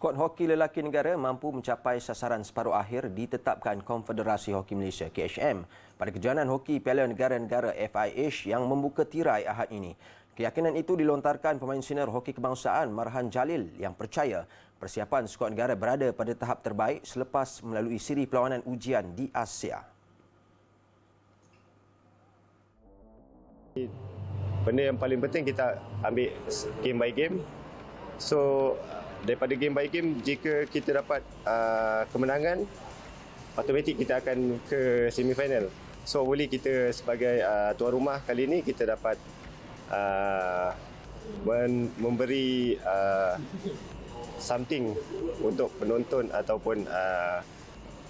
Skuad hoki lelaki negara mampu mencapai sasaran separuh akhir ditetapkan Konfederasi Hoki Malaysia KHM pada kejohanan hoki Piala Negara-Negara FIH yang membuka tirai Ahad ini. Keyakinan itu dilontarkan pemain senior hoki kebangsaan Marhan Jalil yang percaya persiapan skuad negara berada pada tahap terbaik selepas melalui siri perlawanan ujian di Asia. Benda yang paling penting kita ambil game by game. So daripada game by game jika kita dapat uh, kemenangan automatik kita akan ke semifinal. So boleh kita sebagai uh, tuan rumah kali ini kita dapat uh, men- memberi uh, something untuk penonton ataupun uh,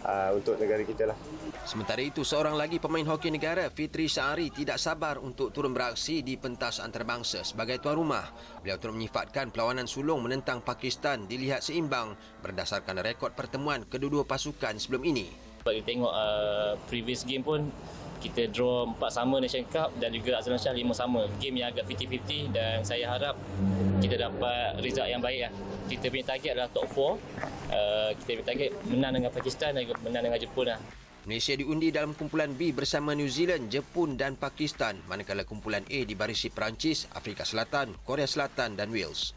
uh, untuk negara kita lah. Sementara itu, seorang lagi pemain hoki negara, Fitri Sa'ari, tidak sabar untuk turun beraksi di pentas antarabangsa sebagai tuan rumah. Beliau turut menyifatkan perlawanan sulung menentang Pakistan dilihat seimbang berdasarkan rekod pertemuan kedua-dua pasukan sebelum ini. Sebab kita tengok uh, previous game pun kita draw 4 sama Nation Cup dan juga Azlan Shah 5 sama. Game yang agak 50-50 dan saya harap kita dapat result yang baik lah. Kita punya target adalah top 4. Uh, kita punya target menang dengan Pakistan dan menang dengan Jepun lah. Malaysia diundi dalam kumpulan B bersama New Zealand, Jepun dan Pakistan, manakala kumpulan A dibarisi Perancis, Afrika Selatan, Korea Selatan dan Wales.